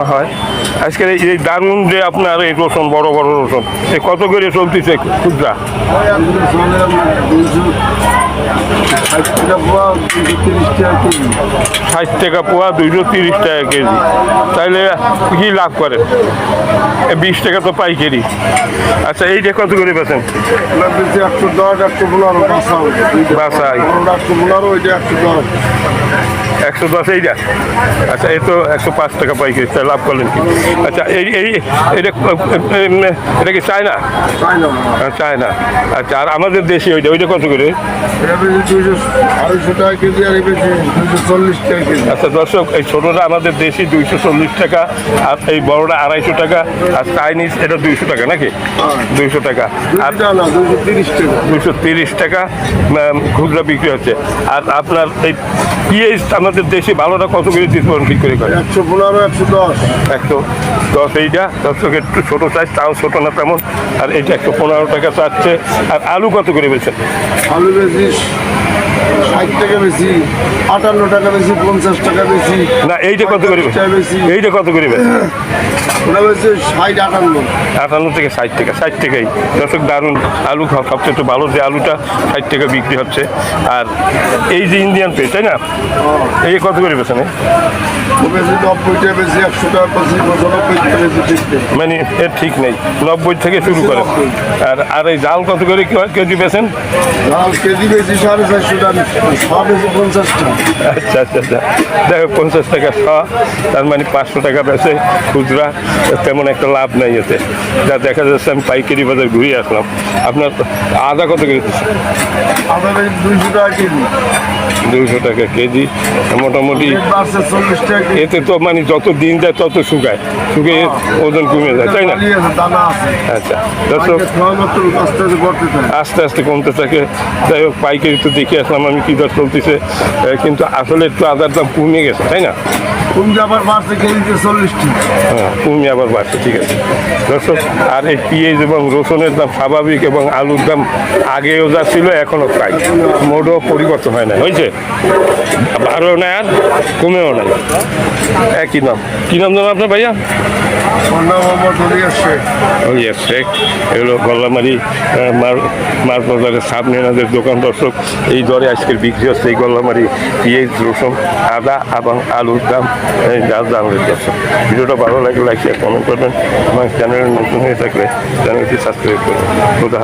হয় আজকের এই দারুণ যে আপনার এই রসুন বড় বড় রসুন এ কত করে চলতেছে খুচরা ষাট টাকা পোয়া, দুইশো তিরিশ টাকা কেজি। তাইলে কি লাভ করে? বিশ টাকা তো পাইকারি। আচ্ছা এইটা কত করে বেছেন একশো দশ একশো পনেরো একশো ওইটা একশো দশ একশো দশ এইটা? আচ্ছা এই তো একশো পাঁচ টাকা পাইকারি তাই লাভ করলেন কি? আচ্ছা এই এই, এটা এটা কি চায়না? না চায়না। আচ্ছা আর আমাদের দেশি ওইটা ওইটা কত করে? আড়াইশো টাকা কেজি আর আচ্ছা দর্শক এই ছোটোটা আমাদের দেশি দুইশো চল্লিশ টাকা আর এই বড়টা আড়াইশো টাকা আর চাইনিজ এটা দুইশো টাকা নাকি? দুইশো টাকা। আর দুইশো তিরিশ টাকা। খুচরা বিক্রি হচ্ছে। আর আপনার এই পিএইচ আমাদের দেশি ভালোটা কত করে ডিসকাউন্ট বিক্রি করে? একশো পনেরো একশো দশ। একশো দশ এইটা দর্শক একটু ছোটো সাইজ তাও ছোটো না তেমন। আর এইটা একশো পনেরো টাকা চাচ্ছে। আর আলু কত করে বেছেন আলু বেশি ষাট টাকা বেশি আটান্ন টাকা বেশি পঞ্চাশ টাকা বেশি না এইটা কত করে বেশি। এইটা কত করে? ওটা বেশি ষাট আটান্ন। আটান্ন থেকে ষাট টাকা ষাট টাকাই। দর্শক দারুণ আলু খাওয়া সবচেয়ে একটু ভালো যে আলুটা ষাট টাকা বিক্রি হচ্ছে। আর এই যে ইন্ডিয়ান পে তাই না? এই কত করে ঠিক মানে এর ঠিক নেই নব্বই থেকে শুরু করে। আর আর এই জাল কত করে কি- কেজি বেছেন লাল কেজি বেশি সাড়ে চারশো টাকা আচ্ছা আচ্ছা আচ্ছা। দেখো পঞ্চাশ টাকা শ তার মানে পাঁচশো টাকা বেছে খুচরা, তেমন একটা লাভ নাই এতে। যা দেখা যাচ্ছে, আমি পাইকারি বাজার ঘুরে আসলাম। আপনার আদা কত দিচ্ছে? দুইশো টাকা কেজি। দুইশো টাকা কেজি মোটামুটি কেজি এতে তো মানে যত দিন যায়, তত শুকায়। শুকিয়ে ওজন কমে যায়, তাই না? আচ্ছা আস্তে আস্তে কমতে থাকে। যাই হোক, পাইকারি তো দেখে আসলাম। আমি কী দর চলতেছে কিন্তু আসলে একটু আদার দাম কমে গেছে তাই না? তুমি আবার বাড়ছে কেজিতে হ্যাঁ কমে আবার বাড়ছে ঠিক আছে। দর্শক আর এই পেঁয়াজ এবং রসুনের দাম স্বাভাবিক এবং আলুর দাম আগেও যা ছিল এখনও তাই। মোটেও পরিবর্তন হয় না হয়েছে? বাড়েও নাই আর কমেও নাই। একই নাম। কী নাম জানো আপনার ভাইয়া? সন্ধ্যা শেখ। এগুলো গল্লামারি মার মার বাজারের সামনে এনাদের দোকান। দর্শক এই দরে আজকের বিক্রি হচ্ছে এই গল্লামারি পেঁয়াজ রসুন আদা এবং আলুর দাম। এই গাছ রয়েছে দর্শক, ভিডিওটা ভালো লাগলে লাইক শেয়ার কমেন্ট করবেন আমার চ্যানেল নতুন হয়ে থাকলে চ্যানেলটি সাবস্ক্রাইব করবেন খোদা